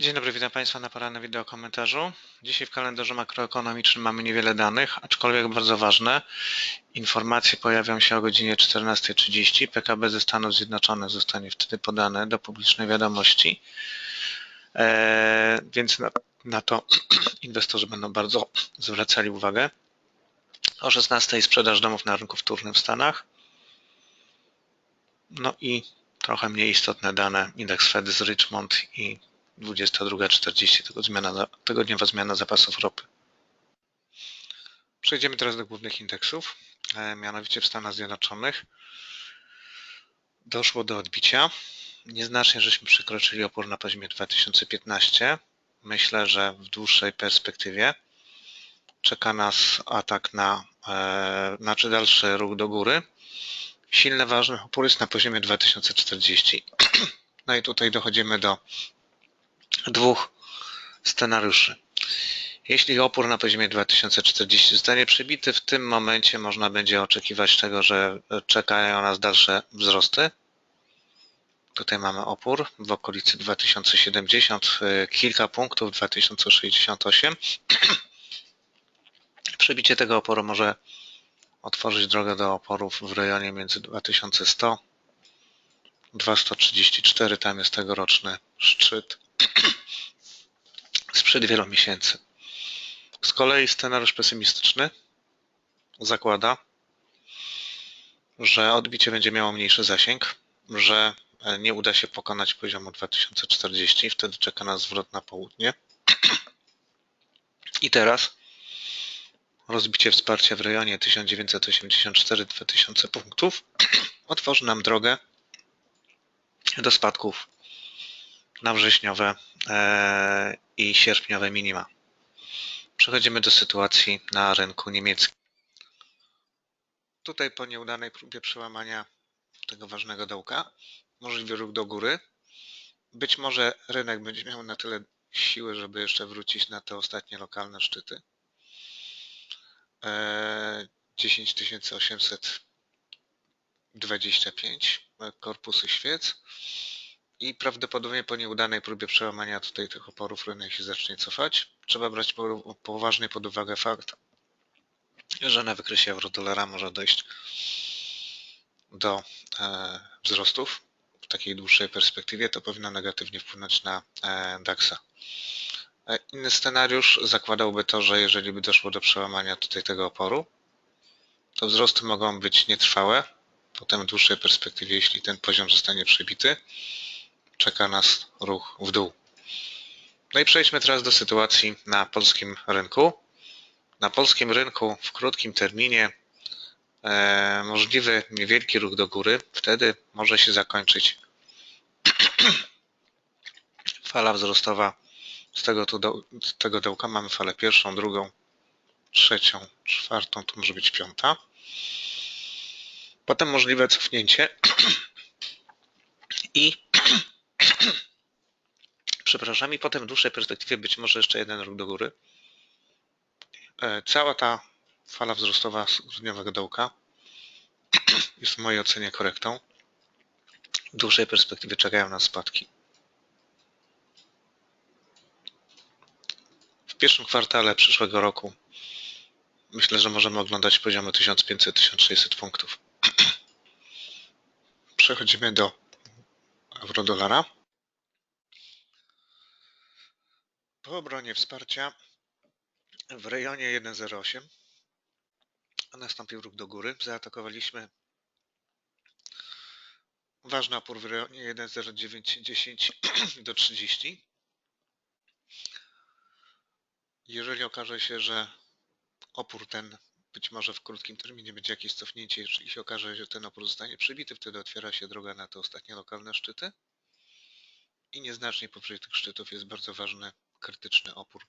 Dzień dobry, witam Państwa na porannym wideo komentarzu. Dzisiaj w kalendarzu makroekonomicznym mamy niewiele danych, aczkolwiek bardzo ważne. Informacje pojawią się o godzinie 14.30. PKB ze Stanów Zjednoczonych zostanie wtedy podane do publicznej wiadomości, eee, więc na to inwestorzy będą bardzo zwracali uwagę. O 16.00 sprzedaż domów na rynku wtórnym w Stanach. No i trochę mniej istotne dane, indeks Fed z Richmond i 22.40 tego zmiana, zmiana zapasów ropy. Przejdziemy teraz do głównych indeksów, e, mianowicie w Stanach Zjednoczonych doszło do odbicia. Nieznacznie żeśmy przekroczyli opór na poziomie 2015. Myślę, że w dłuższej perspektywie czeka nas atak na, e, znaczy dalszy ruch do góry. Silny, ważny opór jest na poziomie 2040. No i tutaj dochodzimy do dwóch scenariuszy. Jeśli opór na poziomie 2040 zostanie przebity, w tym momencie można będzie oczekiwać tego, że czekają nas dalsze wzrosty. Tutaj mamy opór w okolicy 2070, kilka punktów 2068. Przebicie tego oporu może otworzyć drogę do oporów w rejonie między 2100 2134, tam jest tegoroczny szczyt sprzed wielu miesięcy. Z kolei scenariusz pesymistyczny zakłada, że odbicie będzie miało mniejszy zasięg, że nie uda się pokonać poziomu 2040, wtedy czeka nas zwrot na południe. I teraz rozbicie wsparcia w rejonie 1984-2000 punktów otworzy nam drogę do spadków na wrześniowe e, i sierpniowe minima. Przechodzimy do sytuacji na rynku niemieckim. Tutaj po nieudanej próbie przełamania tego ważnego dołka, możliwy ruch do góry. Być może rynek będzie miał na tyle siły, żeby jeszcze wrócić na te ostatnie lokalne szczyty. 10825 e, korpusy świec i prawdopodobnie po nieudanej próbie przełamania tutaj tych oporów rynek się zacznie cofać. Trzeba brać poważnie pod uwagę fakt, że na wykresie euro-dolara może dojść do e, wzrostów w takiej dłuższej perspektywie, to powinno negatywnie wpłynąć na e, DAX-a. E, inny scenariusz zakładałby to, że jeżeli by doszło do przełamania tutaj tego oporu, to wzrosty mogą być nietrwałe, potem w dłuższej perspektywie, jeśli ten poziom zostanie przebity, czeka nas ruch w dół. No i przejdźmy teraz do sytuacji na polskim rynku. Na polskim rynku w krótkim terminie e, możliwy niewielki ruch do góry, wtedy może się zakończyć fala wzrostowa z tego, tu do, z tego dołka mamy falę pierwszą, drugą, trzecią, czwartą, tu może być piąta. Potem możliwe cofnięcie i przepraszam, i potem w dłuższej perspektywie być może jeszcze jeden ruch do góry. E, cała ta fala wzrostowa z dniowego dołka jest w mojej ocenie korektą. W dłuższej perspektywie czekają nas spadki. W pierwszym kwartale przyszłego roku myślę, że możemy oglądać poziomy 1500-1600 punktów. Przechodzimy do euro-dolara. Po obronie wsparcia w rejonie 1.08 nastąpił ruch do góry. Zaatakowaliśmy ważny opór w rejonie 1.0910 do 30. Jeżeli okaże się, że opór ten być może w krótkim terminie będzie jakieś cofnięcie, jeżeli się okaże, że ten opór zostanie przybity, wtedy otwiera się droga na te ostatnie lokalne szczyty. I nieznacznie powyżej tych szczytów jest bardzo ważny krytyczny opór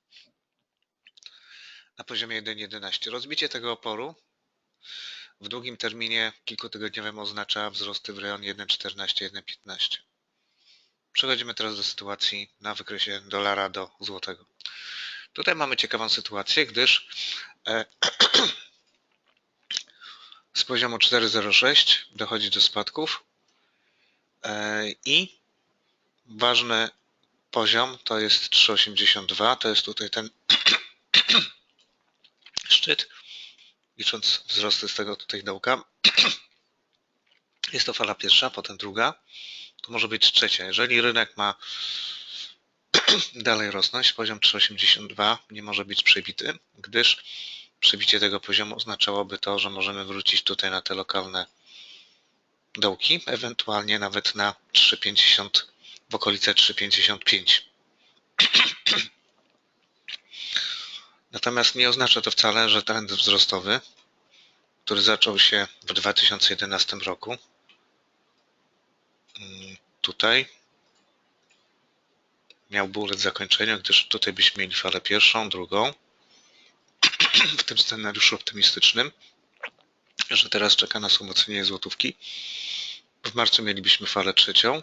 na poziomie 1.11. Rozbicie tego oporu w długim terminie kilkutygodniowym oznacza wzrosty w rejonie 1.14-1.15. Przechodzimy teraz do sytuacji na wykresie dolara do złotego. Tutaj mamy ciekawą sytuację, gdyż e, z poziomu 4,06 dochodzi do spadków e, i ważne poziom to jest 3,82, to jest tutaj ten szczyt, licząc wzrosty z tego tutaj dołka. Jest to fala pierwsza, potem druga, to może być trzecia. Jeżeli rynek ma dalej rosnąć, poziom 3,82 nie może być przebity, gdyż przebicie tego poziomu oznaczałoby to, że możemy wrócić tutaj na te lokalne dołki, ewentualnie nawet na 3,50 w okolice 3,55. Natomiast nie oznacza to wcale, że trend wzrostowy, który zaczął się w 2011 roku, mm, tutaj miałby ulec zakończeniu, gdyż tutaj byśmy mieli falę pierwszą, drugą, w tym scenariuszu optymistycznym, że teraz czeka nas umocnienie złotówki. W marcu mielibyśmy falę trzecią.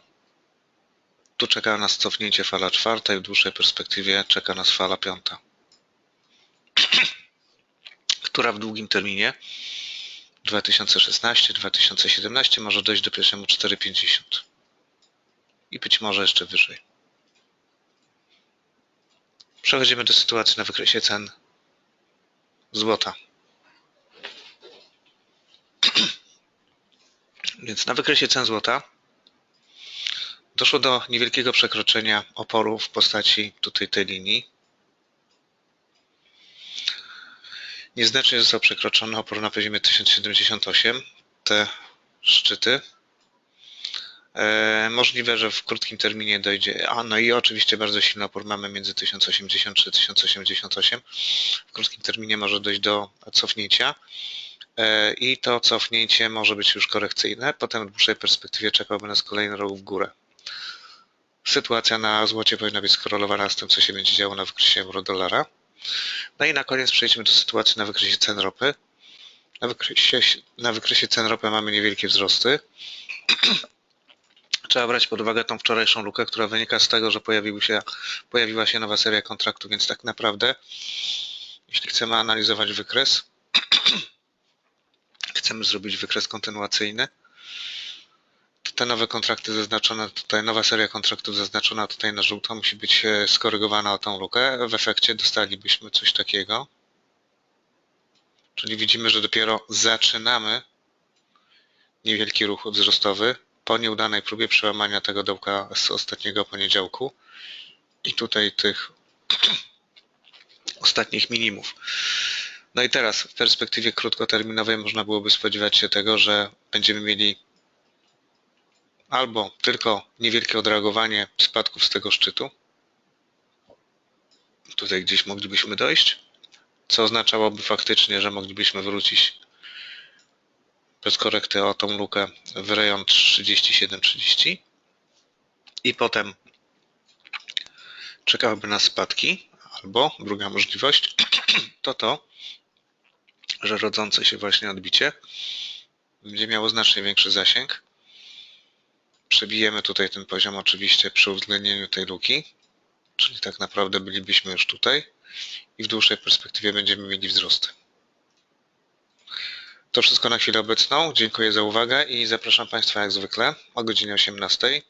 Tu czeka nas cofnięcie fala czwarta i w dłuższej perspektywie czeka nas fala piąta, która w długim terminie 2016-2017 może dojść do poziomu 4,50 i być może jeszcze wyżej. Przechodzimy do sytuacji na wykresie cen złota. Więc na wykresie cen złota doszło do niewielkiego przekroczenia oporu w postaci tutaj tej linii. Nieznacznie został przekroczony opór na poziomie 1078. Te szczyty. E, możliwe, że w krótkim terminie dojdzie. A no i oczywiście bardzo silny opór mamy między 1083 1088. W krótkim terminie może dojść do cofnięcia. E, i to cofnięcie może być już korekcyjne. Potem w dłuższej perspektywie czekałby nas kolejny rok w górę. Sytuacja na złocie powinna być skorelowana z tym, co się będzie działo na wykresie euro-dolara. No i na koniec przejdźmy do sytuacji na wykresie cen ropy. Na wykresie, na wykresie cen ropy mamy niewielkie wzrosty. Trzeba brać pod uwagę tą wczorajszą lukę, która wynika z tego, że się, pojawiła się nowa seria kontraktów, więc tak naprawdę, jeśli chcemy analizować wykres, chcemy zrobić wykres kontynuacyjny, te nowe kontrakty zaznaczone tutaj, nowa seria kontraktów zaznaczona tutaj na żółto musi być e, skorygowana o tą lukę. W efekcie dostalibyśmy coś takiego. Czyli widzimy, że dopiero zaczynamy niewielki ruch wzrostowy po nieudanej próbie przełamania tego dołka z ostatniego poniedziałku i tutaj tych ostatnich minimów. No i teraz w perspektywie krótkoterminowej można byłoby spodziewać się tego, że będziemy mieli albo tylko niewielkie odreagowanie spadków z tego szczytu. Tutaj gdzieś moglibyśmy dojść, co oznaczałoby faktycznie, że moglibyśmy wrócić bez korekty o tą lukę w rejon 37-30 i potem czekałyby nas spadki, albo druga możliwość to to, że rodzące się właśnie odbicie będzie miało znacznie większy zasięg. Przebijemy tutaj ten poziom oczywiście przy uwzględnieniu tej luki, czyli tak naprawdę bylibyśmy już tutaj i w dłuższej perspektywie będziemy mieli wzrosty. To wszystko na chwilę obecną. Dziękuję za uwagę i zapraszam Państwa jak zwykle o godzinie 18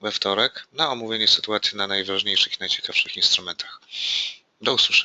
we wtorek na omówienie sytuacji na najważniejszych i najciekawszych instrumentach. Do usłyszenia.